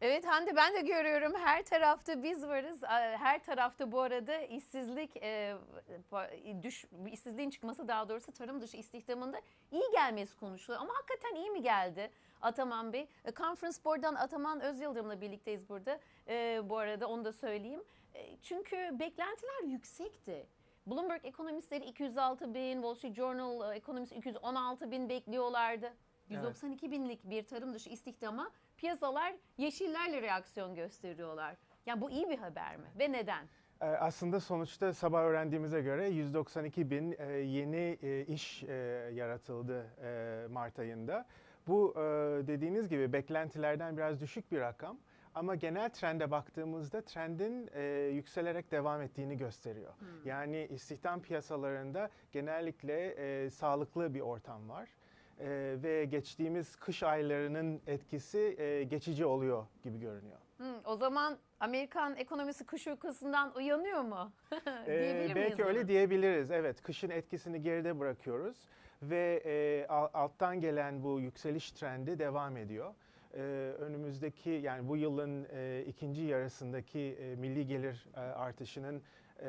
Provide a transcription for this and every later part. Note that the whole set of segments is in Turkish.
Evet Hande ben de görüyorum her tarafta biz varız. Her tarafta bu arada işsizlik e, pa- düş işsizliğin çıkması daha doğrusu tarım dışı istihdamında iyi gelmesi konuşuluyor. Ama hakikaten iyi mi geldi Ataman Bey? E, Conference Board'dan Ataman Öz Yıldırım'la birlikteyiz burada. E, bu arada onu da söyleyeyim. E, çünkü beklentiler yüksekti. Bloomberg ekonomistleri 206 bin, Wall Street Journal e, ekonomist 216 bin bekliyorlardı. 192 binlik bir tarım dışı istihdama piyasalar yeşillerle reaksiyon gösteriyorlar. Yani bu iyi bir haber mi ve neden? Ee, Aslında sonuçta sabah öğrendiğimize göre 192 bin e, yeni e, iş e, yaratıldı Mart ayında. Bu dediğiniz gibi beklentilerden biraz düşük bir rakam. Ama genel trende baktığımızda trendin e, yükselerek devam ettiğini gösteriyor. Yani istihdam piyasalarında genellikle e, sağlıklı bir ortam var. E, ve geçtiğimiz kış aylarının etkisi e, geçici oluyor gibi görünüyor. Hmm, o zaman Amerikan ekonomisi kış uykusundan uyanıyor mu? Ee, Diyebilir miyiz belki öyle diyebiliriz. Evet, kışın etkisini geride bırakıyoruz ve e, al- alttan gelen bu yükseliş trendi devam ediyor. Ee, önümüzdeki yani bu yılın e, ikinci yarısındaki e, milli gelir e, artışının e,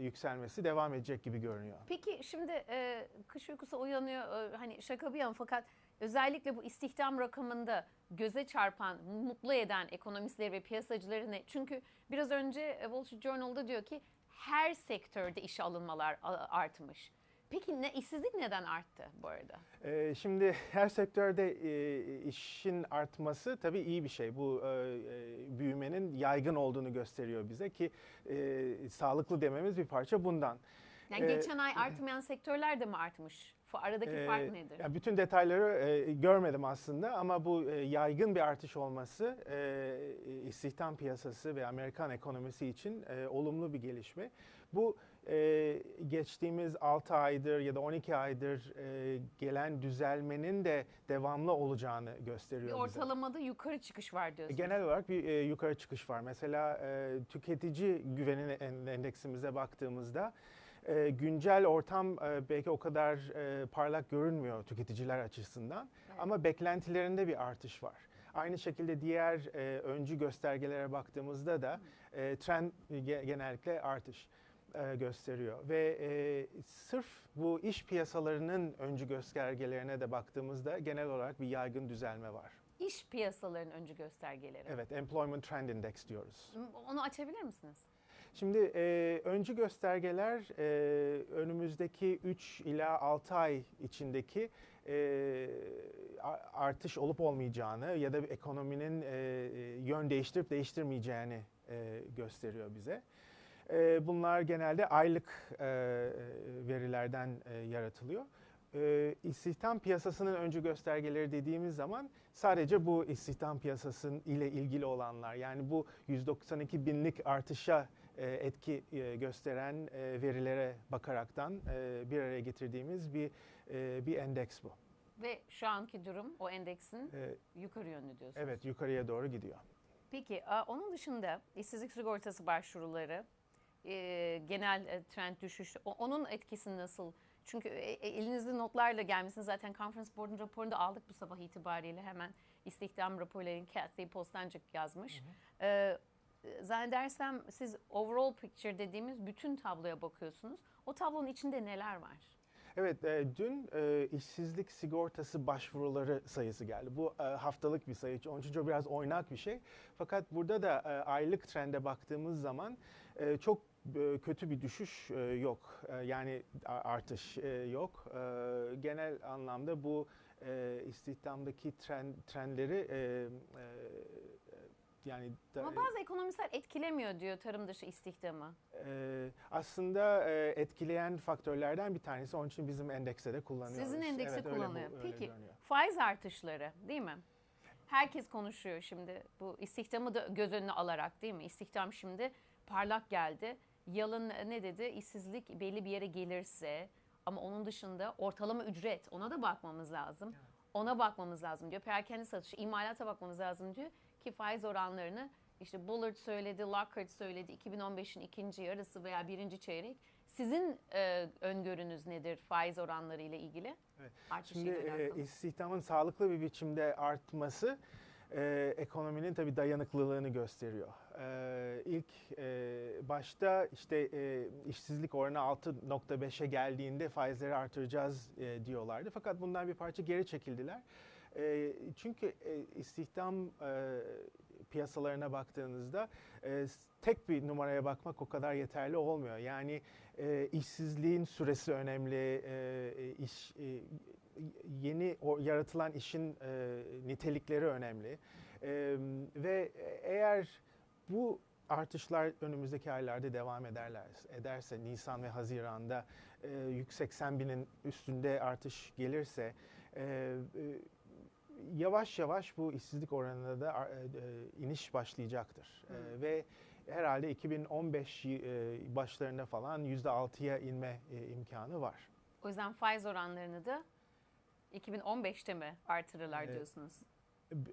yükselmesi devam edecek gibi görünüyor. Peki şimdi e, kış uykusu uyanıyor e, hani şaka bir yana fakat özellikle bu istihdam rakamında göze çarpan, mutlu eden ekonomistleri ve piyasacıları ne? Çünkü biraz önce e, Wall Street Journal'da diyor ki her sektörde işe alınmalar artmış. Peki ne işsizlik neden arttı bu arada? Ee, Şimdi her sektörde e, işin artması tabii iyi bir şey. Bu e, e, büyümenin yaygın olduğunu gösteriyor bize ki e, sağlıklı dememiz bir parça bundan. Yani Ee, geçen ay artmayan sektörler de mi artmış? Aradaki Ee, fark nedir? ya bütün detayları e, görmedim aslında ama bu e, yaygın bir artış olması e, istihdam piyasası ve Amerikan ekonomisi için e, olumlu bir gelişme. Bu e, geçtiğimiz 6 aydır ya da 12 aydır e, gelen düzelmenin de devamlı olacağını Bir gösteriyor bize. ortalamada yukarı çıkış var diyorsunuz. Genel olarak bir e, yukarı çıkış var. Mesela e, tüketici güveni en- endeksimize baktığımızda e, güncel ortam e, belki o kadar e, parlak görünmüyor tüketiciler açısından Evet. ama beklentilerinde bir artış var. Aynı şekilde diğer e, öncü göstergelere baktığımızda da e, trend ge- genellikle artış e, gösteriyor ve e, sırf bu iş piyasalarının öncü göstergelerine de baktığımızda genel olarak bir yaygın düzelme var. İş piyasalarının öncü göstergeleri. Evet, Employment Trend Index diyoruz. Onu açabilir misiniz? Şimdi e, öncü göstergeler e, önümüzdeki 3 ila 6 ay içindeki e, artış olup olmayacağını ya da ekonominin e, e, yön değiştirip değiştirmeyeceğini e, gösteriyor bize. E, bunlar genelde aylık e, verilerden e, yaratılıyor. E, istihdam piyasasının öncü göstergeleri dediğimiz zaman sadece bu istihdam piyasasının ile ilgili olanlar yani bu 192 binlik artışa e, etki e, gösteren e, verilere bakaraktan e, bir araya getirdiğimiz bir e, bir endeks bu. Ve şu anki durum o endeksin E, yukarı yönlü diyorsunuz. Evet yukarıya doğru gidiyor. Peki onun dışında işsizlik sigortası başvuruları, e, genel e, trend düşüş, o- onun etkisi nasıl? Çünkü e, elinizde notlarla gelmişsiniz. Zaten Conference Board'un raporunu da aldık bu sabah itibariyle. Hemen istihdam raporlarını Cathy Postancık yazmış. E, zannedersem siz overall picture dediğimiz bütün tabloya bakıyorsunuz. O tablonun içinde neler var? Evet, e, dün e, işsizlik sigortası başvuruları sayısı geldi. Bu e, haftalık bir sayı, onun için çok biraz oynak bir şey. Fakat burada da e, aylık trende baktığımız zaman çok e, kötü bir düşüş e, yok. E, yani artış yok. Genel anlamda bu istihdamdaki trend, trendleri yani Ama bazı ekonomistler etkilemiyor diyor tarım dışı istihdamı. Ee, aslında e, etkileyen faktörlerden bir tanesi. Onun için bizim endekse de kullanıyoruz. Sizin endeksi Evet, öyle kullanıyor. öyle Peki görünüyor. faiz artışları değil mi? Herkes konuşuyor şimdi bu istihdamı da göz önüne alarak değil mi? İstihdam şimdi parlak geldi. Yalın ne dedi? İşsizlik belli bir yere gelirse ama onun dışında ortalama ücret ona da bakmamız lazım. Ona bakmamız lazım diyor. Perakende satışı, imalata bakmamız lazım diyor ki faiz oranlarını işte Bullard söyledi, Lockhart söyledi 2015'in ikinci yarısı veya birinci çeyrek. Sizin e, öngörünüz nedir faiz oranları ile ilgili? Evet. Şimdi e, istihdamın sağlıklı bir biçimde artması e, ekonominin tabii dayanıklılığını gösteriyor. E, ilk e, başta işte e, işsizlik oranı 6.5'e geldiğinde faizleri artıracağız e, diyorlardı. Fakat bundan bir parça geri çekildiler. E, çünkü e, istihdam e, piyasalarına baktığınızda e, tek bir numaraya bakmak o kadar yeterli olmuyor. Yani e, işsizliğin süresi önemli, e, iş e, yeni o, yaratılan işin e, nitelikleri önemli. E, ve eğer bu artışlar önümüzdeki aylarda devam ederler, ederse Nisan ve Haziran'da e, yük 80 binin üstünde artış gelirse e, e, yavaş yavaş bu işsizlik oranında da e, e, iniş başlayacaktır. E, Hı. ve herhalde 2015 y- e, başlarında falan %6'ya inme e, imkanı var. O yüzden faiz oranlarını da 2015'te mi artırırlar diyorsunuz?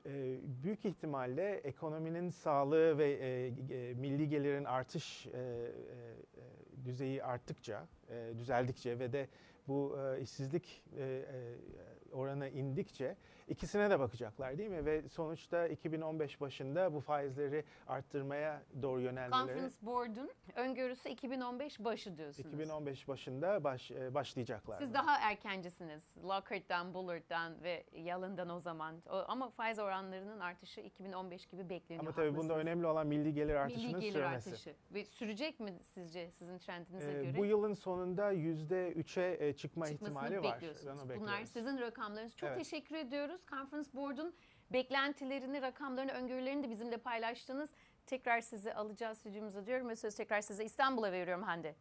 E, büyük ihtimalle ekonominin sağlığı ve e, e, milli gelirin artış e, e, e, düzeyi arttıkça, e, düzeldikçe ve de bu e, işsizlik e, e, oranı indikçe ikisine de bakacaklar değil mi? Ve sonuçta 2015 başında bu faizleri arttırmaya doğru yönelmeleri Conference Board'un öngörüsü 2015 başı diyorsunuz. 2015 başında baş, e, başlayacaklar. Siz daha erkencisiniz. Lockhart'tan, Bullard'dan ve Yalın'dan o zaman. O- ama faiz oranlarının artışı 2015 gibi bekleniyor. Ama tabii bunda haklısınız. önemli olan milli gelir artışının Milli gelir sürmesi. artışı. Ve sürecek mi sizce sizin trendinize Ee, göre? bu yılın sonunda yüzde üçe e, çıkma çıkmasını ihtimali var. bekliyorsunuz. Bunlar sizin rakamlarınız. Çok Evet. teşekkür ediyoruz. Conference Board'un beklentilerini, rakamlarını, öngörülerini de bizimle paylaştınız. Tekrar sizi alacağız stüdyomuza diyorum ve söz tekrar size İstanbul'a veriyorum Hande.